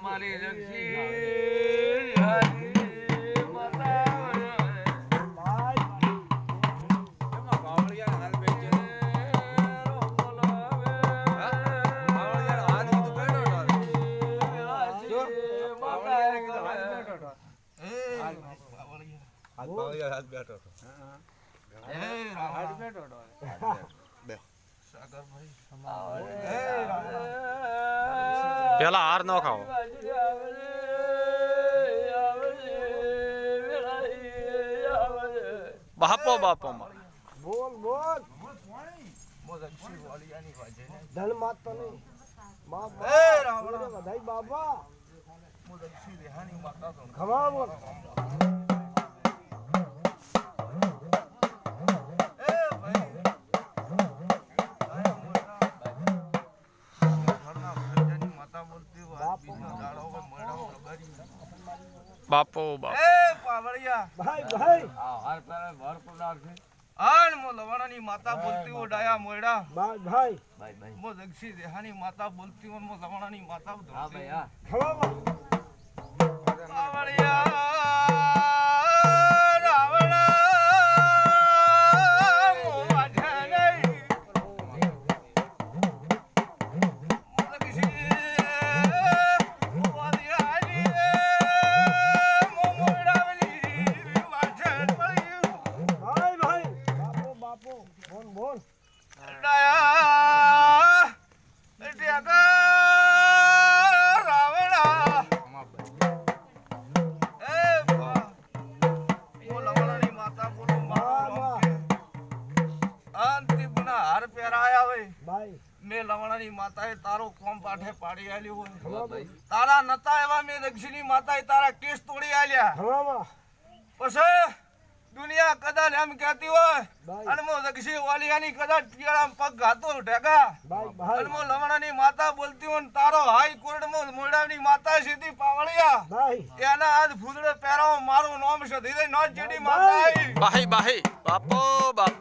મારી લક્ષ્મી હરી માતા હાથ બેઠો હતો હાથ બેઠો હતો સાગરભાઈ પેલા હાર ન ખાઓ. બાપો બાપો મારા. બોલ બોલ. ધન માત તો નહીં બાપ. બાબા બોલ. બાપો બાપો. એ પાવળિયા ભાઈ ભાઈ. આન મો લવાણાની માતા બોલતી હો ડાયા મોયડા. ભાઈ ભાઈ. મો જગસી દેહાની માતા બોલતી હો મો લવાણાની માતા બોલતી ખમા બોલ પાવળિયા બોલ બોલ. ડાયા ટેકા રાવણા એ બા હું લવણાની માતા બોલું મારો અંતિમના હાર પહેરાયા હોય ભાઈ મેં લવણાની માતાએ તારો કોમ પાઠે પાડી આલ્યો હોય તારા નતા એવા મેં દક્ષિણી માતાએ તારા કેસ તોડી આલ્યા. પછી? દુનિયા કદાચ એમ કહેતી હોય અનમો દક્ષિણ વાલિયાની કદાચ પીળા પગ ઘાતો ઢેકા અનમો લમણાની માતા બોલતી હોય તારો હાઈ કોર્ટમાં મોડાની માતા સીધી પાવળિયા. એના આજ ફૂદડે પહેરાવો મારું નામ છે ધીરે નોટ જેડી માતા બાહી બાહી બાપો બાપો.